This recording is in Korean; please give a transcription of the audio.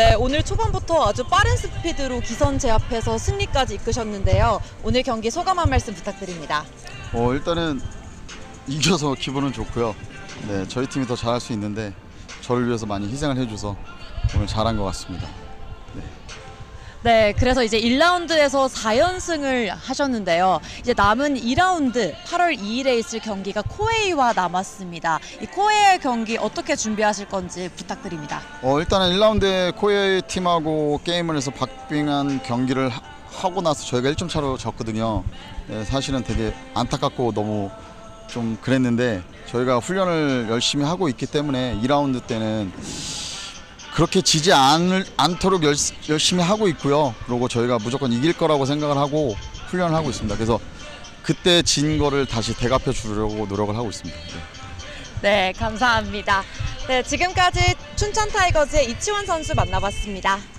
네, 오늘 초반부터 아주 빠른 스피드로 기선 제압해서 승리까지 이끄셨는데요. 오늘 경기 소감 한 말씀 부탁드립니다. 어 일단은 이겨서 기분은 좋고요. 네 저희 팀이 더 잘할 수 있는데 저를 위해서 많이 희생을 해줘서 오늘 잘한 것 같습니다. 네, 그래서 이제 1라운드에서 4연승을 하셨는데요. 이제 남은 2라운드 8월 2일에 있을 경기가 코웨이와 남았습니다. 이 코웨이 경기 어떻게 준비하실 건지 부탁드립니다. 어 일단은 1라운드에 코웨이 팀하고 게임을 해서 박빙한 경기를 하- 하고 나서 저희가 1점 차로 졌거든요. 네, 사실은 되게 안타깝고 너무 좀 그랬는데 저희가 훈련을 열심히 하고 있기 때문에 2라운드 때는 그렇게 지지 않을, 않도록 열, 열심히 하고 있고요. 그리고 저희가 무조건 이길 거라고 생각을 하고 훈련을 하고 있습니다. 그래서 그때 진 거를 다시 대갚여 주려고 노력을 하고 있습니다. 네. 네, 감사합니다. 네, 지금까지 춘천 타이거즈의 이치원 선수 만나봤습니다.